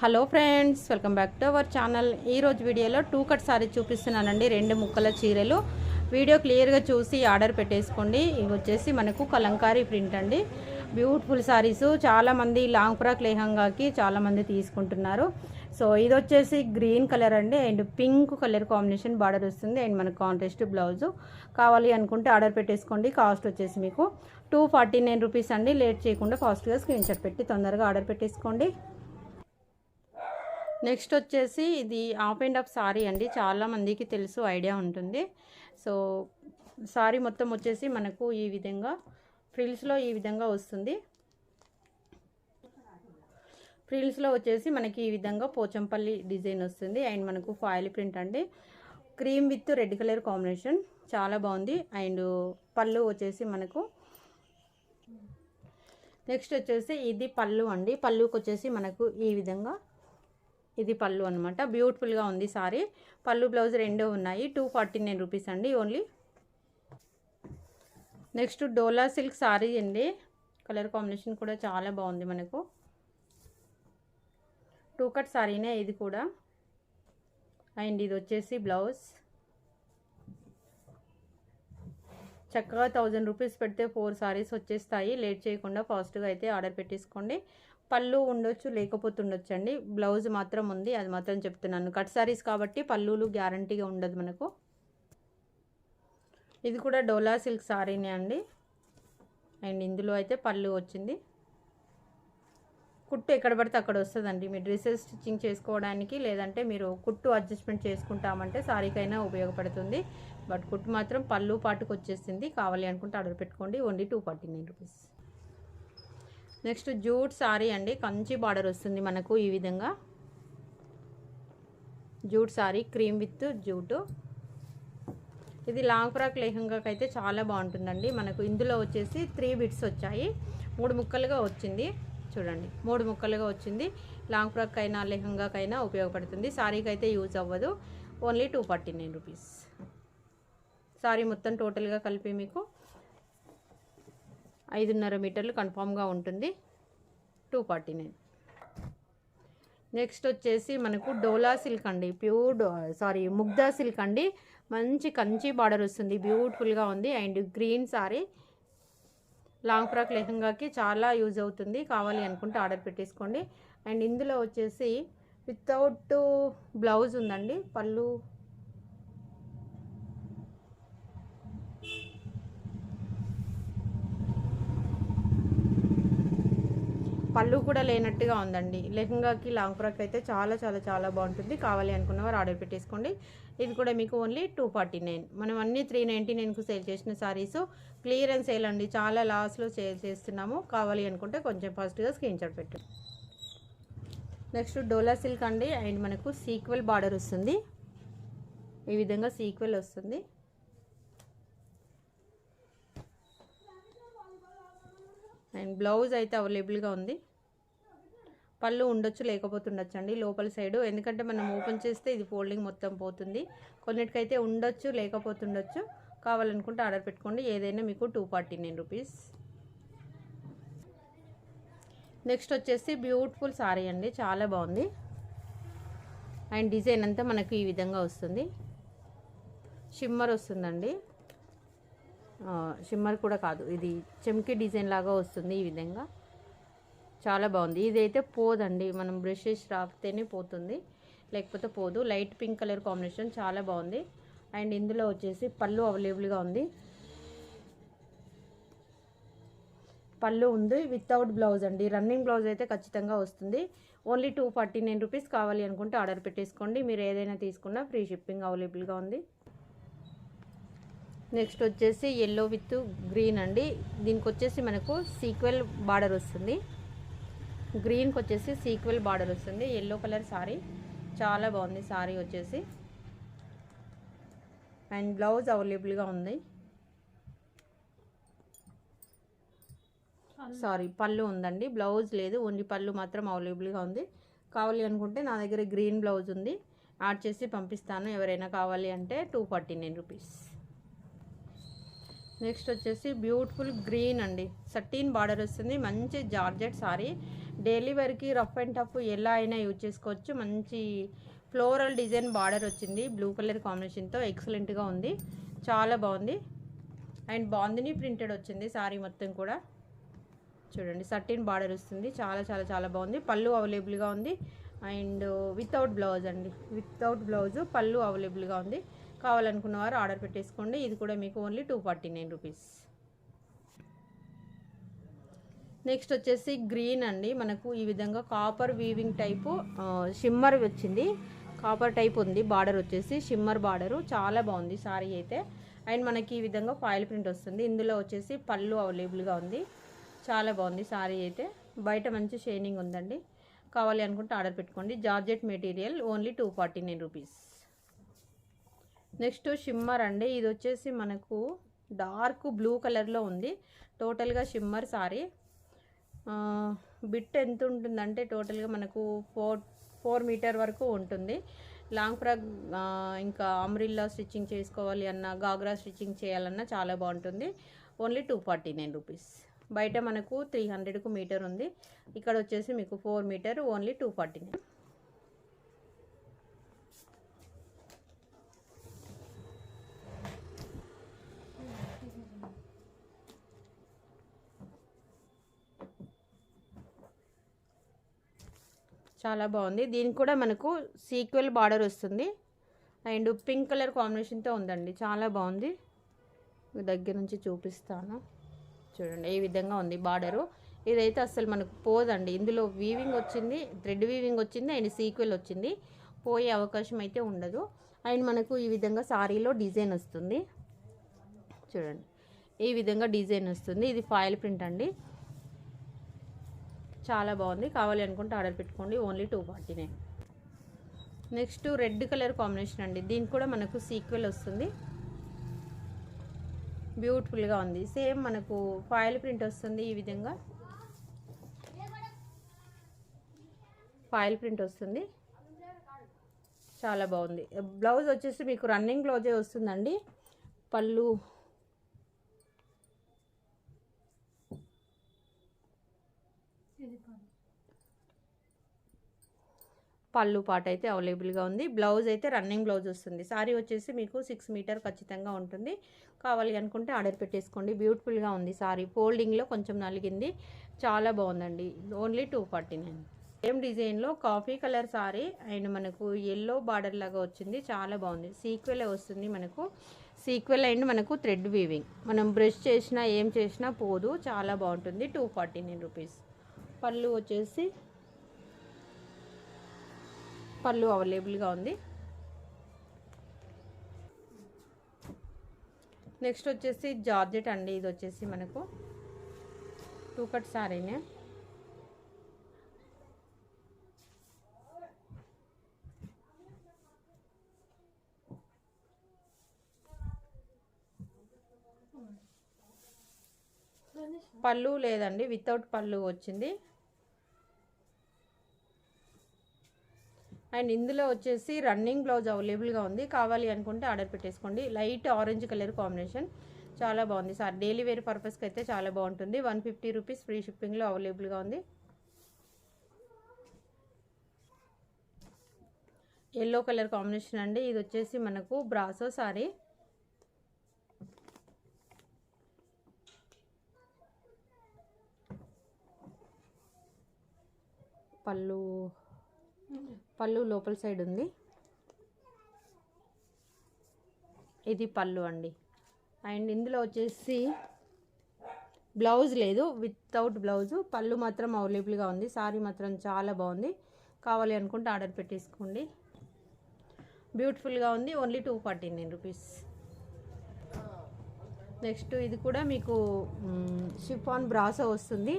Hello friends welcome back to our channel. ఈరోజు వీడియోలో two cut sorry చూపిస్తున్నానండి రెండు ముక్కల చీరలు. వీడియో క్లియర్గా చూసి ఆర్డర్ పెట్టేసుకోండి. ఇవి వచ్చేసి మనకు కలంకారీ ప్రింట్ అండి. బ్యూటిఫుల్ సారీస్ చాలామంది లాంగ్ ఫ్రాక్ లెహంగాకి చాలామంది తీసుకుంటున్నారు. సో ఇది వచ్చేసి గ్రీన్ కలర్ అండి and pink colour combination border వస్తుంది అండ్ మనకు కాంట్రాస్ట్ బ్లౌజు. కావాలి అనుకుంటే ఆర్డర్ పెట్టేసుకోండి కాస్ట్ వచ్చేసి మీకు టూ ఫార్టీ నైన్ రూపీస్ అండి. లేట్ చేయకుండా ఫాస్ట్గా స్క్రీన్ షాట్ పెట్టి తొందరగా ఆర్డర్ పెట్టేసుకోండి. నెక్స్ట్ వచ్చేసి ఇది ఆఫ్ అండ్ ఆఫ్ సారీ అండి. చాలా మందికి తెలుసు ఐడియా ఉంటుంది. సో సారీ మొత్తం వచ్చేసి మనకు ఈ విధంగా ఫ్రిల్స్లో ఈ విధంగా వస్తుంది. ఫ్రిల్స్లో వచ్చేసి మనకి ఈ విధంగా పోచంపల్లి డిజైన్ వస్తుంది. అండ్ మనకు ఫాయిల్ ప్రింట్ అండి. Cream with red colour combination. చాలా బాగుంది. అండ్ పళ్ళు వచ్చేసి మనకు నెక్స్ట్ వచ్చేసి ఇది పళ్ళు అండి. పళ్ళుకి వచ్చేసి మనకు ఈ విధంగా ఇది పళ్ళు అనమాట బ్యూటిఫుల్గా ఉంది సారీ. పళ్ళు బ్లౌజ్ రెండూ ఉన్నాయి. టూ ఫార్టీ నైన్ రూపీస్ అండి only. Next Dola silk sari అండి. కలర్ కాంబినేషన్ కూడా చాలా బాగుంది మనకు. టూ కట్ సారీనే ఇది కూడా. అండ్ ఇది వచ్చేసి బ్లౌజ్. చక్కగా థౌజండ్ రూపీస్ పెడితే ఫోర్ సారీస్ వచ్చేస్తాయి. లేట్ చేయకుండా ఫాస్ట్గా అయితే ఆర్డర్ పెట్టేసుకోండి. పళ్ళు ఉండొచ్చు లేకపోతే అండి బ్లౌజ్ మాత్రం ఉంది అది మాత్రం చెప్తున్నాను. కట్ సారీస్ కాబట్టి పళ్ళులు గ్యారంటీగా ఉండదు మనకు. ఇది కూడా డోలా సిల్క్ సారీనే అండి. అండ్ ఇందులో అయితే పళ్ళు వచ్చింది. కుట్టు ఎక్కడ పడితే అక్కడ వస్తుందండి. మీ డ్రెస్సెస్ స్టిచ్చింగ్ చేసుకోవడానికి లేదంటే మీరు కుట్టు అడ్జస్ట్మెంట్ చేసుకుంటామంటే సారీకైనా ఉపయోగపడుతుంది. బట్ కుట్టు మాత్రం పళ్ళు పాటుకు వచ్చేసింది. కావాలి అనుకుంటే ఆర్డర్ పెట్టుకోండి. Only two forty nine rupees. Next jute sari అండి. కంచి బార్డర్ వస్తుంది మనకు ఈ విధంగా. Jute sari cream with jute. ఇది లాంగ్ ఫ్రాక్ లెహంగాకి అయితే చాలా బాగుంటుందండి. మనకు ఇందులో వచ్చేసి త్రీ బిట్స్ వచ్చాయి. మూడు ముక్కలుగా వచ్చింది. చూడండి మూడు ముక్కలుగా వచ్చింది. లాంగ్ ఫ్రాక్ అయినా లెహంగాకైనా ఉపయోగపడుతుంది. సారీకి అయితే యూజ్ అవ్వదు. Only two forty nine rupees. Sari మొత్తం టోటల్గా కలిపి మీకు ఐదున్నర మీటర్లు కన్ఫామ్గా ఉంటుంది. Two forty nine. నెక్స్ట్ వచ్చేసి మనకు డోలా సిల్క్ అండి. ప్యూర్ సారీ ముగ్దా సిల్క్ అండి. మంచి కంచి బార్డర్ వస్తుంది. బ్యూటిఫుల్గా ఉంది. And green sari. Long frock లెహంగాకి చాలా యూజ్ అవుతుంది. కావాలి అనుకుంటే ఆర్డర్ పెట్టేసుకోండి. అండ్ ఇందులో వచ్చేసి వితౌట్ బ్లౌజ్ ఉందండి. పళ్ళు పళ్ళు కూడా లేనట్టుగా ఉందండి. లెహంగాకి లాంగ్ ఫ్రాక్ అయితే చాలా చాలా చాలా బాగుంటుంది. కావాలి అనుకున్న వారు ఆర్డర్ పెట్టేసుకోండి. ఇది కూడా మీకు ఓన్లీ టూ ఫార్టీ నైన్ మనం అన్ని త్రీ నైంటీ నైన్కు సేల్ చేసిన సారీస్ క్లియరెన్స్ సేల్ అండి. చాలా లాస్లో సేల్ చేస్తున్నాము. కావాలి అనుకుంటే కొంచెం ఫాస్ట్గా స్క్రీన్ షాట్ పెట్టు. నెక్స్ట్ డోలా సిల్క్ అండి. అండ్ మనకు సీక్వెల్ బార్డర్ వస్తుంది. ఈ విధంగా సీక్వెల్ వస్తుంది. అండ్ బ్లౌజ్ అయితే అవైలబుల్గా ఉంది. పళ్ళు ఉండొచ్చు లేకపోతుండొచ్చు అండి లోపల సైడు ఎందుకంటే మనం ఓపెన్ చేస్తే ఇది ఫోల్డింగ్ మొత్తం పోతుంది. కొన్నిటికైతే ఉండొచ్చు లేకపోతుండొచ్చు కావాలనుకుంటే ఆర్డర్ పెట్టుకోండి. ఏదైనా మీకు two forty nine rupees next వచ్చేసి బ్యూటిఫుల్ సారీ అండి. చాలా బాగుంది. అండ్ డిజైన్ అంతా మనకు ఈ విధంగా వస్తుంది. షిమ్మర్ వస్తుందండి. షిమ్మర్ కూడా కాదు. ఇది చెమ్కి డిజైన్ లాగా వస్తుంది ఈ విధంగా. చాలా బాగుంది. ఇదైతే పోదండి. మనం బ్రషెస్ రాపితేనే పోతుంది. లేకపోతే పోదు. లైట్ పింక్ కలర్ కాంబినేషన్ చాలా బాగుంది. అండ్ ఇందులో వచ్చేసి పళ్ళు అవైలబుల్గా ఉంది. పళ్ళు ఉంది. వితౌట్ బ్లౌజ్ అండి. రన్నింగ్ బ్లౌజ్ అయితే ఖచ్చితంగా వస్తుంది. Only two forty nine rupees కావాలి అనుకుంటే ఆర్డర్ పెట్టేసుకోండి. మీరు ఏదైనా తీసుకున్నా ఫ్రీ షిప్పింగ్ అవైలబుల్గా ఉంది. నెక్స్ట్ వచ్చేసి ఎల్లో విత్ గ్రీన్ అండి. దీనికి వచ్చేసి మనకు సీక్వెల్ బార్డర్ వస్తుంది. గ్రీన్కి వచ్చేసి సీక్వెల్ బార్డర్ వస్తుంది. Yellow colour sari. చాలా బాగుంది సారీ వచ్చేసి. అండ్ బ్లౌజ్ అవైలబుల్గా ఉంది. సారీ పళ్ళు ఉందండి. బ్లౌజ్ లేదు. ఓన్లీ పళ్ళు మాత్రం అవైలబుల్గా ఉంది. కావాలి అనుకుంటే నా దగ్గర గ్రీన్ బ్లౌజ్ ఉంది. యాడ్ చేసి పంపిస్తాను. ఎవరైనా కావాలి అంటే two forty nine rupees. Next వచ్చేసి బ్యూటిఫుల్ గ్రీన్ అండి. సర్టీన్ బార్డర్ వస్తుంది. మంచి జార్జెట్ సారీ. డైలీ వేర్కి రఫ్ అండ్ టఫ్ ఎలా అయినా యూజ్ చేసుకోవచ్చు. మంచి ఫ్లోరల్ డిజైన్ బార్డర్ వచ్చింది. బ్లూ కలర్ కాంబినేషన్తో ఎక్సలెంట్గా ఉంది. చాలా బాగుంది. అండ్ బాందిని ప్రింటెడ్ వచ్చింది శారీ మొత్తం కూడా. చూడండి సర్టీన్ బార్డర్ వస్తుంది. చాలా చాలా చాలా బాగుంది. పళ్ళు అవైలబుల్గా ఉంది. అండ్ వితౌట్ బ్లౌజ్ అండి. వితౌట్ బ్లౌజ్ పళ్ళు అవైలబుల్గా ఉంది. కావాలనుకున్న వారు ఆర్డర్ పెట్టేసుకోండి. ఇది కూడా మీకు only two forty nine rupees. Next వచ్చేసి గ్రీన్ అండి. మనకు ఈ విధంగా కాపర్ వీవింగ్ టైపు షిమ్మర్ వచ్చింది. కాపర్ టైప్ ఉంది. బార్డర్ వచ్చేసి షిమ్మర్ బార్డరు చాలా బాగుంది సారీ అయితే. అండ్ మనకి ఈ విధంగా ఫాయిల్ ప్రింట్ వస్తుంది. ఇందులో వచ్చేసి పళ్ళు అవైలబుల్గా ఉంది. చాలా బాగుంది సారీ అయితే. బయట మంచి షైనింగ్ ఉందండి. కావాలి అనుకుంటే ఆర్డర్ పెట్టుకోండి. Georgette material only two forty nine rupees next shimmer అండి. ఇది వచ్చేసి మనకు డార్క్ బ్లూ కలర్లో ఉంది. టోటల్గా షిమ్మర్ సారీ. బిట్ ఎంత ఉంటుందంటే టోటల్గా మనకు ఫోర్ ఫోర్ మీటర్ వరకు ఉంటుంది. లాంగ్ ఫ్రాక్ ఇంకా అమ్రిల్లా స్టిచ్చింగ్ చేసుకోవాలి అన్న గాగ్రా స్టిచ్చింగ్ చేయాలన్నా చాలా బాగుంటుంది. Only two forty nine rupees. బయట మనకు త్రీ హండ్రెడ్కు మీటర్ ఉంది. ఇక్కడ వచ్చేసి మీకు four metre only two forty nine. చాలా బాగుంది. దీనికి కూడా మనకు సీక్వెల్ బార్డర్ వస్తుంది. అండ్ పింక్ కలర్ కాంబినేషన్తో ఉందండి. చాలా బాగుంది. మీ దగ్గర నుంచి చూపిస్తాను. చూడండి ఈ విధంగా ఉంది బార్డరు. ఇదైతే అసలు మనకు పోదండి. ఇందులో వీవింగ్ వచ్చింది థ్రెడ్ వీవింగ్ వచ్చింది అండ్ సీక్వెల్ వచ్చింది. పోయే అవకాశం అయితే ఉండదు. అండ్ మనకు ఈ విధంగా సారీలో డిజైన్ వస్తుంది. చూడండి ఈ విధంగా డిజైన్ వస్తుంది. ఇది ఫాయిల్ ప్రింట్ అండి. చాలా బాగుంది. కావాలి అనుకుంటే ఆర్డర్ పెట్టుకోండి. Only two forty nine next red colour combination అండి. దీనికి కూడా మనకు సీక్వెల్ వస్తుంది. బ్యూటిఫుల్గా ఉంది. సేమ్ మనకు ఫాయిల్ ప్రింట్ వస్తుంది ఈ విధంగా. ఫాయిల్ ప్రింట్ వస్తుంది. చాలా బాగుంది. బ్లౌజ్ వచ్చేసి మీకు రన్నింగ్ బ్లౌజే వస్తుందండి. పళ్ళు పళ్ళు పాట అయితే అవైలబుల్గా ఉంది. బ్లౌజ్ అయితే రన్నింగ్ బ్లౌజ్ వస్తుంది. సారీ వచ్చేసి మీకు సిక్స్ మీటర్ ఖచ్చితంగా ఉంటుంది. కావాలి అనుకుంటే ఆర్డర్ పెట్టేసుకోండి. బ్యూటిఫుల్గా ఉంది సారీ. ఫోల్డింగ్లో కొంచెం నలిగింది. చాలా బాగుందండి. Only two forty nine. Same డిజైన్లో కాఫీ కలర్ సారీ అండ్ మనకు ఎల్లో బార్డర్ లాగా వచ్చింది. చాలా బాగుంది. సీక్వెల్ వస్తుంది మనకు. సీక్వెల్ అండ్ మనకు థ్రెడ్ వీవింగ్. మనం బ్రష్ చేసినా ఏం చేసినా పోదు. చాలా బాగుంటుంది. Two forty nine rupees. Pallu వచ్చేసి పళ్ళు అవైలబుల్గా ఉంది. నెక్స్ట్ వచ్చేసి జార్జెట్ అండి. ఇది వచ్చేసి మనకు టూ కట్ సారీనే పళ్ళు లేదండి. వితౌట్ పళ్ళు వచ్చింది. అండ్ ఇందులో వచ్చేసి రన్నింగ్ బ్లౌజ్ అవైలబుల్గా ఉంది. కావాలి అనుకుంటే ఆర్డర్ పెట్టేసుకోండి. Light orange colour combination. చాలా బాగుంది సార్. డైలీ వేర్ పర్పస్కి అయితే చాలా బాగుంటుంది. వన్ ఫిఫ్టీ రూపీస్ ఫ్రీ షిప్పింగ్లో అవైలబుల్గా ఉంది. ఎల్లో కలర్ కాంబినేషన్ అండి. ఇది వచ్చేసి మనకు బ్రాసో సారీ. పళ్ళు పళ్ళు లోపల సైడ్ ఉంది. ఇది పళ్ళు అండి. అండ్ ఇందులో వచ్చేసి బ్లౌజ్ లేదు. Without blouse. పళ్ళు మాత్రం అవైలబుల్గా ఉంది. సారీ మాత్రం చాలా బాగుంది. కావాలి అనుకుంటే ఆర్డర్ పెట్టేసుకోండి. బ్యూటిఫుల్గా ఉంది. Only two forty nine rupees next ఇది కూడా మీకు షిఫాన్ బ్రాసో వస్తుంది.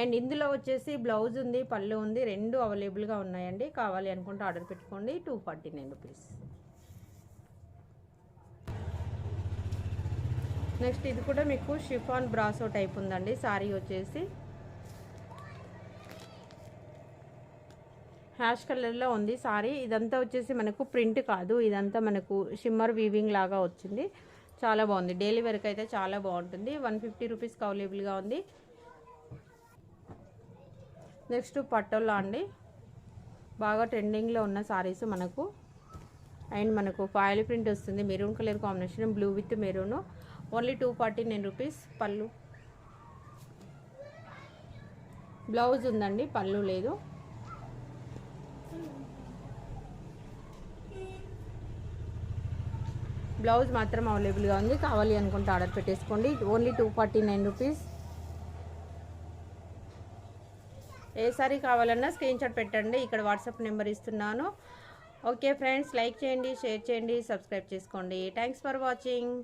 అండ్ ఇందులో వచ్చేసి బ్లౌజ్ ఉంది పళ్ళు ఉంది రెండు అవైలబుల్గా ఉన్నాయండి. కావాలి అనుకుంటే ఆర్డర్ పెట్టుకోండి. Two forty nine rupees next ఇది కూడా మీకు షిఫాన్ బ్రాసో టైప్ ఉందండి. సారీ వచ్చేసి హ్యాష్ కలర్లో ఉంది సారీ. ఇదంతా వచ్చేసి మనకు ప్రింట్ కాదు. ఇదంతా మనకు షిమ్మర్ వీవింగ్ లాగా వచ్చింది. చాలా బాగుంది. డైలీ వరకు అయితే చాలా బాగుంటుంది. వన్ ఫిఫ్టీ రూపీస్కి అవైలబుల్గా ఉంది. నెక్స్ట్ పట్టోలా అండి. బాగా ట్రెండింగ్లో ఉన్న సారీస్ మనకు. అండ్ మనకు ఫాయిల్ ప్రింట్ వస్తుంది. Maroon colour combination blue with maroon only two forty nine rupees pallu. Blouse ఉందండి పళ్ళు లేదు. బ్లౌజ్ మాత్రం అవైలబుల్గా ఉంది. కావాలి అనుకుంటే ఆర్డర్ పెట్టేసుకోండి. Only two forty nine rupees ఏ సారీ కావాలన్నా స్క్రీన్ షాట్ పెట్టండి. ఇక్కడ వాట్సాప్ నెంబర్ ఇస్తున్నాను. ఓకే ఫ్రెండ్స్ లైక్ చేయండి షేర్ చేయండి సబ్స్క్రైబ్ చేసుకోండి. Thanks for watching